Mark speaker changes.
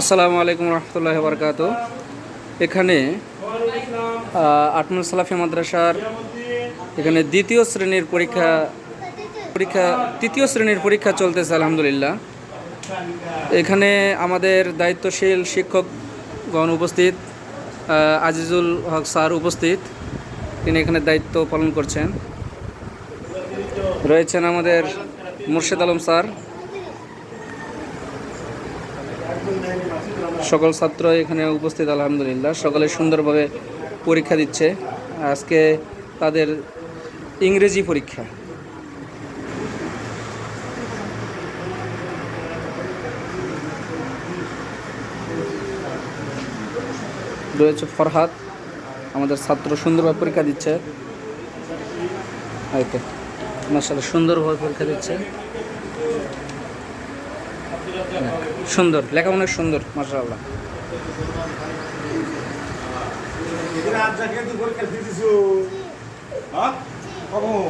Speaker 1: আসসালামু আলাইকুম রহমতুল্লাহ বরকাত এখানে আটমুল সালাফি মাদ্রাসার এখানে দ্বিতীয় শ্রেণির পরীক্ষা পরীক্ষা, তৃতীয় শ্রেণির পরীক্ষা চলতেছে, আলহামদুলিল্লাহ। এখানে আমাদের দায়িত্বশীল শিক্ষকগণ উপস্থিত আজিজুল হক স্যার উপস্থিত, তিনি এখানে দায়িত্ব পালন করছেন। রয়েছেন আমাদের মুর্শেদ আলম স্যার। সকল ছাত্র এখানে উপস্থিত, আলহামদুলিল্লাহ। সকলে সুন্দরভাবে পরীক্ষা দিচ্ছে। আজকে তাদের ইংরেজি পরীক্ষা। রয়েছে ফরহাদ। আমাদের ছাত্র সুন্দরভাবে পরীক্ষা দিচ্ছে। ওকে মাসাল সুন্দরভাবে পরীক্ষা দিচ্ছে। সুন্দর লেখা অনেক সুন্দর
Speaker 2: কখন